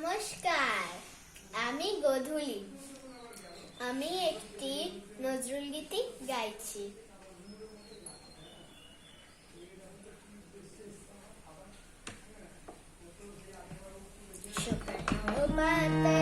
নমস্কার আমি গধুলি। আমি একটি নজরুল গীতি গাইছি। মাতা